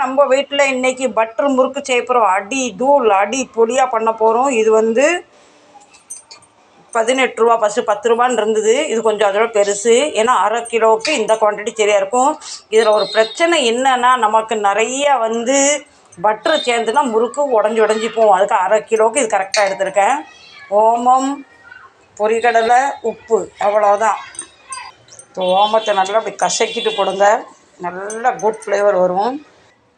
நம்ம வீட்டில் இன்னைக்கு பட்டர் முறுக்கு செய்ய போகிறோம் அடி தூள் அடி பொடியாக பண்ண போகிறோம் இது வந்து பதினெட்டு ரூபா ஃபஸ்ட்டு பத்து ரூபான்னு இருந்தது. இது கொஞ்சம் அதோட பெருசு. ஏன்னா அரை கிலோவுக்கு இந்த குவான்டிட்டி சரியாக இருக்கும். இதில் ஒரு பிரச்சனை என்னன்னா நமக்கு நிறைய வந்து பட்ரு சேர்ந்துனா முறுக்கு உடஞ்சி உடஞ்சி போகும். அதுக்கு அரை கிலோவுக்கு இது கரெக்டாக எடுத்திருக்கேன். ஓமம் பொரிகடலை உப்பு அவ்வளோதான் இப்போ ஓமத்தை நல்லா அப்படி கசக்கிட்டு போடுங்க. நல்லா குட் ஃப்ளேவர் வரும்.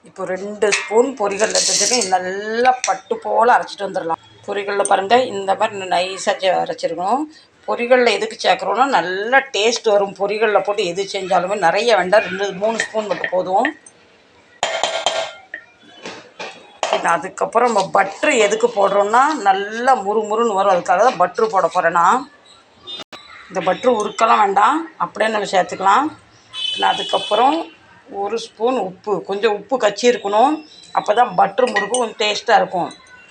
இப்போ ரெண்டு ஸ்பூன் பொரிகடலை எடுத்துட்டு நல்லா பட்டு போல் அரைச்சிட்டு வந்துடலாம். பொரிகடலை பாருங்கள் இந்த மாதிரி நைஸாக அரைச்சிருக்கணும். பொரிகளில் எதுக்கு சேர்க்குறோன்னா நல்லா டேஸ்ட் வரும். பொரிகளில் போட்டு எது செஞ்சாலுமே நிறைய வேண்டாம் ரெண்டு மூணு ஸ்பூன் மட்டும் போதும். அதுக்கப்புறம் நம்ம பட்ரு எதுக்கு போடுறோன்னா நல்லா முறுமுறுன்னு வரும். அதுக்காக தான் பட்ரு போட போகிறேன்னா இந்த பட்ரு உருக்கலாம் வேண்டாம். அப்படியே நம்ம சேர்த்துக்கலாம். அதுக்கப்புறம் ஒரு ஸ்பூன் உப்பு. கொஞ்சம் உப்பு கச்சி இருக்கணும். அப்போ தான் பட்ரு முறுக்கு கொஞ்சம் டேஸ்ட்டாக இருக்கும்.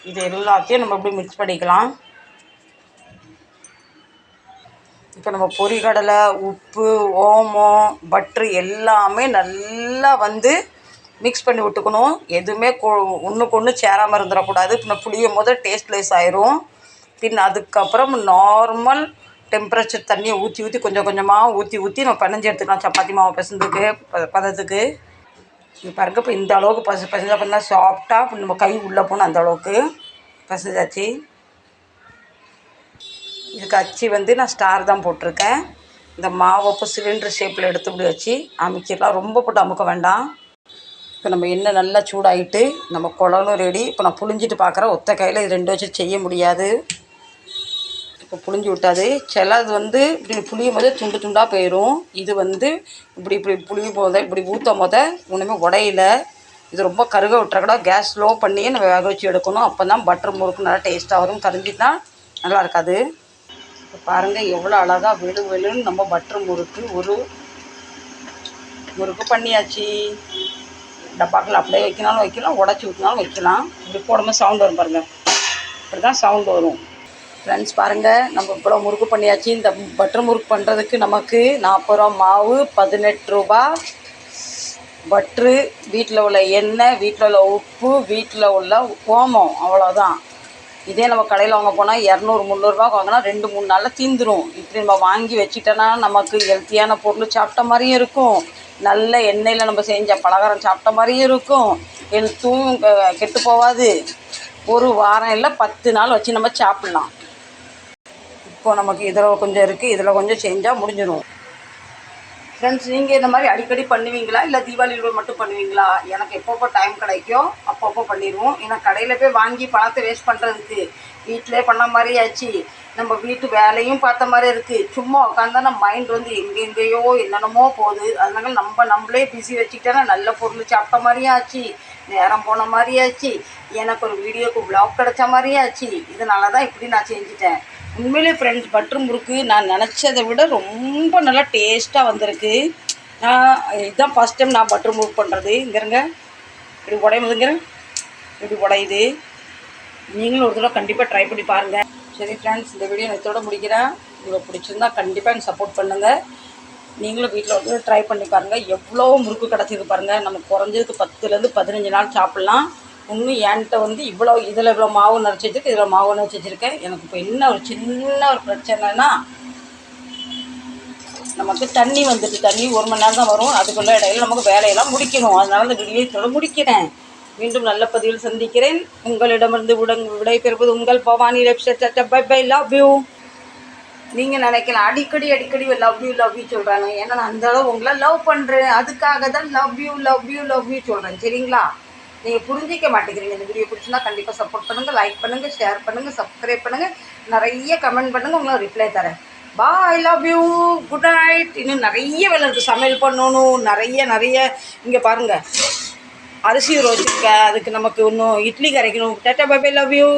இது எல்லாத்தையும் நம்ம இப்படி மிக்ஸ் பண்ணிக்கலாம். இப்போ நம்ம பொரிகடலை உப்பு ஓமம் பட்ரு எல்லாமே நல்லா வந்து மிக்ஸ் பண்ணி விட்டுக்கணும். எதுவுமே கொ ஒன்றுக்கு ஒன்று சேராமல் இருந்துடக்கூடாது. பின்ன புளியும் போது டேஸ்ட்லெஸ் ஆயிரும். பின் அதுக்கப்புறம் நார்மல் டெம்பரேச்சர் தண்ணியை ஊற்றி ஊற்றி கொஞ்சம் கொஞ்சமாக ஊற்றி ஊற்றி நம்ம பிணைஞ்சி எடுத்துக்கலாம். சப்பாத்தி மாவு பிசைந்துக்கு ப பதத்துக்கு. இது பாருங்க இப்போ இந்த அளவுக்கு பசு பசங்க பண்ணால் சாஃப்டாக இப்போ நம்ம கை உள்ளே போகணும் அந்த அளவுக்கு. பசஞ்சாச்சு. இதுக்கு அச்சு வந்து நான் ஸ்டார் தான் போட்டிருக்கேன். இந்த மாவை இப்போ சிலிண்டர் ஷேப்பில் எடுத்து இப்படி வச்சு அமுக்கிடலாம். ரொம்ப போட்டு அமுக்க வேண்டாம். இப்போ நம்ம எண்ணெய் நல்லா சூடாகிட்டு நம்ம குழலும் ரெடி இப்போ நான் புழிஞ்சிட்டு பார்க்குறேன் ஒத்த கையில் இது ரெண்டு வச்சு செய்ய முடியாது. இப்போ புழிஞ்சு விட்டாது. சிலது வந்து இப்படி புளியும் போது துண்டு துண்டாக போயிடும் இது வந்து இப்படி இப்படி புளியும் போத இப்படி ஊற்றும் போத ஒன்றுமே உடையில. இது ரொம்ப கருக விட்டுறக்கூட கேஸ் ஸ்லோ பண்ணியே நம்ம வேக வச்சு எடுக்கணும். அப்போ தான் பட்டர் முறுக்கு நல்லா டேஸ்ட்டாக வரும். கரிஞ்சிட்டா நல்லா இருக்காது. இப்போ பாருங்கள் எவ்வளோ அழகாக வெளு வெளுன்னு நம்ம பட்டர் முறுக்கு ஒரு முறுக்கு பண்ணியாச்சு. டப்பாக்கில் அப்படியே வைக்கினாலும் வைக்கலாம் உடச்சி ஊற்றினாலும் வைக்கலாம். இப்படி போடும்போது சவுண்ட் வரும் பாருங்கள் இப்படி தான் சவுண்ட் வரும். ஃப்ரெண்ட்ஸ் பாருங்கள் நம்ம இவ்வளோ முறுக்கு பண்ணியாச்சு. இந்த பட்டர் முறுக்கு பண்ணுறதுக்கு நமக்கு நாற்பது ரூபா மாவு பதினெட்டு ரூபா பட்ரு வீட்டில் உள்ள எண்ணெய் வீட்டில் உள்ள உப்பு வீட்டில் உள்ள ஓமம் அவ்வளோதான் இதே நம்ம கடையில் வாங்க போனால் இரநூறு முந்நூறுரூவா வாங்கினா ரெண்டு மூணு நாளில் தீந்துடும் இப்படி நம்ம வாங்கி வச்சுட்டோன்னா நமக்கு ஹெல்த்தியான பொருள் சாப்பிட்ட மாதிரியும் இருக்கும். நல்ல எண்ணெயில் நம்ம செஞ்ச பலகாரம் சாப்பிட்ட மாதிரியும் இருக்கும். ஹெல்த்தும் கெட்டு போகாது. ஒரு வாரம் இல்லை பத்து நாள் வச்சு நம்ம சாப்பிட்லாம். இப்போ நமக்கு இதில் கொஞ்சம் இருக்குது இதில் கொஞ்சம் செஞ்சால் முடிஞ்சிடும் ஃப்ரெண்ட்ஸ் நீங்கள் இந்த மாதிரி அடிக்கடி பண்ணுவீங்களா? இல்லை தீபாவளியில் மட்டும் பண்ணுவீங்களா? எனக்கு எப்பப்போ டைம் கிடைக்கும் அப்பப்போ பண்ணிடுவோம் ஏன்னா கடையில் போய் வாங்கி பணத்தை வேஸ்ட் பண்ணுறதுக்கு வீட்டிலே பண்ண மாதிரி ஆச்சு. நம்ம வீட்டு வேலையும் பார்த்த மாதிரி இருக்குது சும்மா உட்காந்தா நம்ம மைண்ட் வந்து எங்கெங்கேயோ என்னென்னமோ போகுது. அதனால நம்ம நம்மளே பிஸி வச்சுக்கிட்டோன்னா நல்ல பொருள் சாப்பிட்ட மாதிரியும் ஆச்சு. நேரம் போன மாதிரியாச்சு எனக்கு ஒரு வீடியோக்கு ப்ளாக் கிடச்ச மாதிரியும் ஆச்சு. இதனால தான் இப்படி நான் செஞ்சுட்டேன். உண்மையிலே ஃப்ரெண்ட்ஸ் பட்டர் முறுக்கு நான் நினச்சதை விட ரொம்ப நல்லா டேஸ்ட்டாக வந்திருக்கு. நான் இதுதான் ஃபஸ்ட் டைம் நான் பட்டர் முறுக்கு பண்ணுறது இங்கேருங்க இப்படி உடையுதுங்கிற இப்படி உடையுது. நீங்களும் ஒரு தடவை கண்டிப்பாக ட்ரை பண்ணி பாருங்கள் சரி ஃப்ரெண்ட்ஸ் இந்த வீடியோ இதோட முடிக்கிறேன். உங்களுக்கு பிடிச்சிருந்தா கண்டிப்பாக எனக்கு சப்போர்ட் பண்ணுங்கள் நீங்களும் வீட்டில் வந்து ட்ரை பண்ணி பாருங்கள் எவ்வளோ முறுக்கு கிடச்சிருக்கு பாருங்கள் நம்ம குறைஞ்சதுக்கு பத்துலேருந்து பதினஞ்சு நாள் சாப்பிட்லாம். இன்னும் என்கிட்ட வந்து இவ்வளோ இதில் இவ்வளோ மாவு நரைச்சி வச்சுருக்கு இதில் மாவு நரைச்சி வச்சுருக்கேன் எனக்கு இப்போ என்ன ஒரு சின்ன ஒரு பிரச்சனைனா நமக்கு தண்ணி வந்துட்டு தண்ணி ஒரு மணி நேரம் தான் வரும். அதுக்குள்ளே இடையில நமக்கு வேலையெல்லாம் முடிக்கணும். அதனால இந்த வீடியோ இதோட முடிக்கிறேன். மீண்டும் நல்ல பதிவில் சந்திக்கிறேன். உங்களிடமிருந்து உடங் விடைபெறுவது உங்கள் Bhavani website bye bye love you நீங்கள் நினைக்கலாம் அடிக்கடி அடிக்கடி லவ் யூ லவ் யூ சொல்கிறாங்க ஏன்னா நான் அந்த அளவு உங்களை லவ் பண்ணுறேன் அதுக்காக தான் love you love you love you சொல்கிறேன் சரிங்களா? நீங்கள் புரிஞ்சிக்க மாட்டேங்கிறீங்க இந்த வீடியோ பிடிச்சிருந்தா கண்டிப்பாக சப்போர்ட் பண்ணுங்கள் லைக் பண்ணுங்கள் ஷேர் பண்ணுங்கள் சப்ஸ்கிரைப் பண்ணுங்கள் நிறைய கமெண்ட் பண்ணுங்கள் உங்களுக்கு ரிப்ளை தரேன். Bye love you good night இன்னும் நிறைய வேலை இருக்குது சமையல் பண்ணணும். நிறைய நிறைய. இங்கே பாருங்கள் அரிசி ரோச்சிருக்க அதுக்கு நமக்கு இன்னும் இட்லி கரைக்கணும். டேட்டா பாய் லவ் யூ